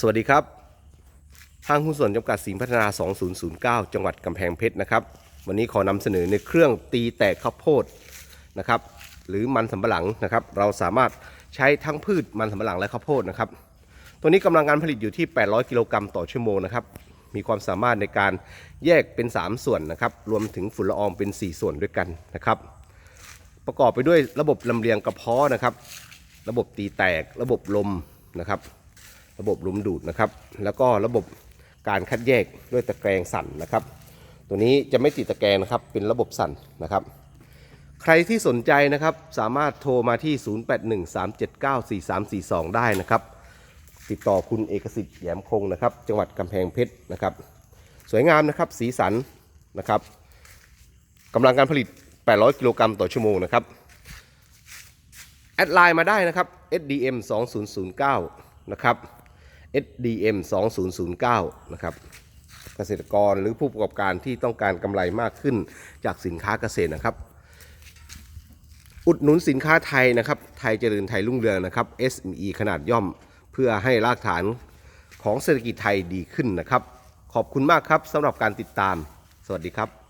สวัสดีครับ ห้างหุ้นส่วนจำกัดสิงพัฒนา 2009 จังหวัดกำแพงเพชรนะครับ วันนี้ขอนำเสนอในเครื่องตีแตกข้าวโพดนะครับ หรือมันสำปะหลังนะครับ เราสามารถใช้ทั้งพืชมันสำปะหลังและข้าวโพดนะครับ ตัวนี้กำลังการผลิตอยู่ที่ 800 กิโลกรัมต่อชั่วโมงนะครับ มีความสามารถในการแยกเป็น 3 ส่วนนะครับ รวมถึงฝุ่นละอองเป็น 4 ส่วนด้วยกันนะครับ ประกอบไปด้วยระบบลำเลียงกระเพาะนะครับ ระบบตีแตก ระบบลมนะครับ ระบบลมดูดนะครับ แล้วก็ระบบการคัดแยกด้วยตะแกรงสั่นนะครับ ตัวนี้จะไม่ติดตะแกรงนะครับ เป็นระบบสั่นนะครับ ใครที่สนใจนะครับสามารถโทรมาที่ 0813794342 ได้นะครับ ติดต่อคุณเอกสิทธิ์แหยมคงนะครับ จังหวัดกำแพงเพชรนะครับ สวยงามนะครับ สีสันนะครับกำลังการผลิต 800 กิโลกรัมต่อชั่วโมงนะครับแอดไลน์มาได้นะครับ SDM 2009นะครับ SDM 2009 นะครับเกษตรกรหรือผู้ประกอบการที่ต้องการกำไรมากขึ้นจากสินค้าเกษตรนะครับ อุดหนุนสินค้าไทยนะครับ ไทยเจริญไทยรุ่งเรืองนะครับ SME ขนาดย่อมเพื่อให้รากฐานของเศรษฐกิจไทยดีขึ้นนะครับ ขอบคุณมากครับสำหรับการติดตาม สวัสดีครับ